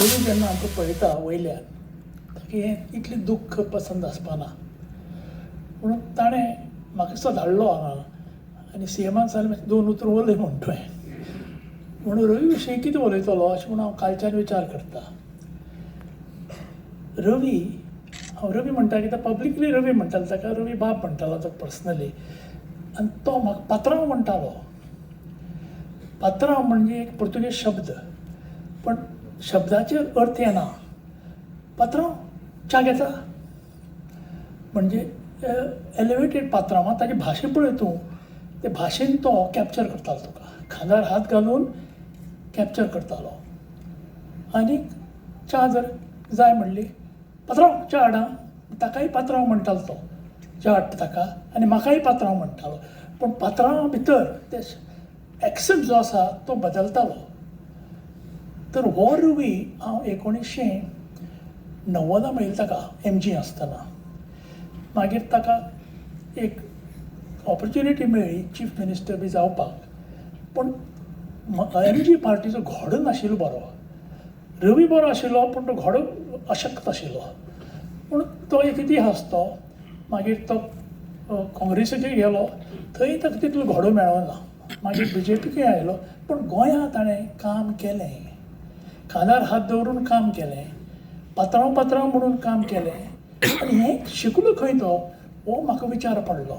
पयलू जेन्ना आमकां पळयता वयल्यान ताका हें इतलें दुख्ख पसंद आसपाना म्हणून ताणें म्हाका दिसता धाडलो हांगा आनी सी एमान सांगलें म्हणजे दोन उतर उलय म्हण तुवें म्हणून रवी विशयी कितें उलयतलो अशें म्हूण हांव कालच्यान विचार करता. रवी हांव रवी म्हणटा कित्याक पब्लिकली रवी म्हणटालो ताका रवी बाब म्हणटालो तो पर्सनली आनी तो म्हाका पात्रांव म्हणटालो पात्रांव म्हणजे एक पुर्तुगेज शब्द. पण शब्दाचेर अर्थ येना पात्रांव च्या घेता म्हणजे एलिवेटेड पात्रांव ताची भाशा पळय तूं ते भाशेन तो कॅप्चर करतालो तुका खांदार हात घालून कॅप्चर करतालो आनीक च्या जर जाय म्हणली पात्रांव च्या हाडा ताकाय पात्रांव म्हणटालो तो च्या हाडटा ताका आनी म्हाकाय पात्रांव म्हणटालो पूण पात्रांवा भितर ते एक्सेंट जो आसा तो बदलतालो तर हो रवी हांव एकोणीशे णव्वदा मेळिल्लो ताका एम जी आसतना. मागीर ताका एक ऑपॉर्च्युनिटी मेळ्ळी चीफ मिनिस्टर बी जावपाक. पूण एम जी पार्टीचो घोडो नाशिल्लो बरो. रवी बरो आशिल्लो पूण तो घोडो अशक्त आशिल्लो. पूण तो एक इतिहास तो. मागीर तो काँग्रेसीकय गेलो. थंय ताका तितलो घोडो मेळोना मागीर बी जे पीकय आयलो. पूण गोंयांत ताणें काम केलें. कानार हात दवरून काम केलें पात्रांव पात्रांव म्हणून काम केलें आनी हें शिकलो खंय तो हो म्हाका विचार पडलो.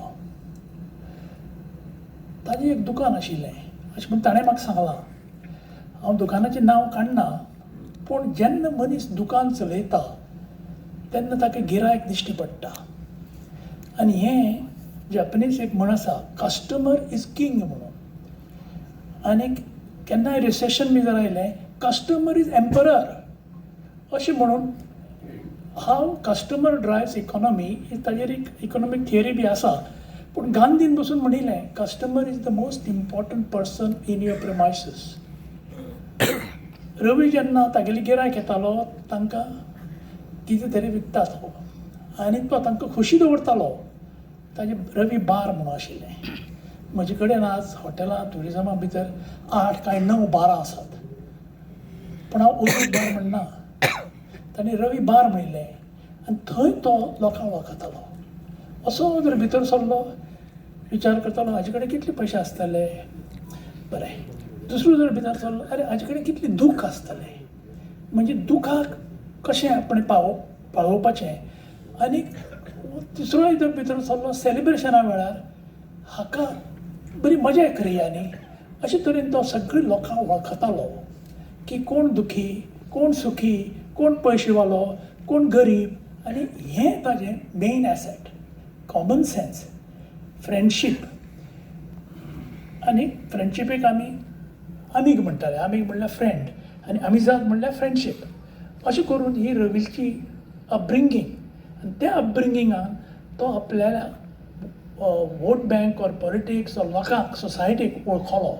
ताजें एक दुकान आशिल्लें अशें म्हण ताणें म्हाका सांगलां हांव दुकानाचें नांव काडना पूण जेन्ना मनीस दुकान चलयता तेन्ना ताका गिरायक दिश्टी पडटा. आनी हें जपनीज एक म्हण आसा कस्टमर इज किंग म्हणून. आनीक केन्नाय रिसेशन बी जर आयलें कस्टमर इज एम्परर अशें म्हणून हाव कस्टमर ड्रायव्स इकॉनॉमी ताजेर एक इकॉनॉमीक थियरी बी आसा पूण गांधीन बसून म्हणिल्लें customer is the most important person in your premises रवी जेन्ना तागेली गिरायक येतालो तांकां कितें तरी विकतालो. आनी तो तांकां खुशी दवरतालो. ताजे रवी बार म्हणून आशिल्लें म्हजे कडेन आज हॉटेलां ट्युरिजमा भितर आठ काय णव बारां आसात पूण हांव उदक बार म्हणना ताणें रवी बार म्हणलें आनी थंय तो लोकांक वळखतालो असो जर भितर सरलो विचार करतालो हाजे कडेन कितले पयशे आसतले बरें दुसरो जर भितर सरलो अरे हाजे कडेन कितलें दूख आसतलें म्हणजे दुखाक कशें आपणें पाव पाळोवपाचें आनी तिसरोय जर भितर सरलो सेलिब्रेशना वेळार हाका बरी मजा करया न्ही अशे तरेन तो सगळीं लोकांक वळखतालो की कोण दुखी कोण सुखी कोण पयशेवालो कोण गरीब आनी हें ताजें main asset common sense friendship आनी फ्रेंडशिपेक आमी आमीक म्हणटाले आमीक म्हणल्यार फ्रेंड आनी आमिजाद म्हणल्यार फ्रेंडशीप अशें करून ही रवीची अपब्रिंगींग आनी त्या अपब्रिंगिंगान तो आपल्याला vote bank or politics or लोकांक सोसायटीक वळखलो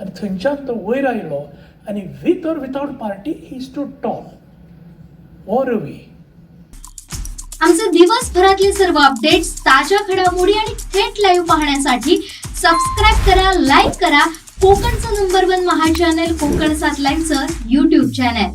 आनी थंयच्यान तो वयर आयलो आणि विथ और विथआउट पार्टी ही टू टॉप ओर वे आमचे दिवसभरातले सर्व अपडेट्स ताज्या घडामोडी आणि थेट लाईव्ह पाहण्यासाठी सबस्क्राईब करा लाईक करा. कोकणचं नंबर वन महा चॅनल कोकण सात लाईनचं युट्यूब चॅनल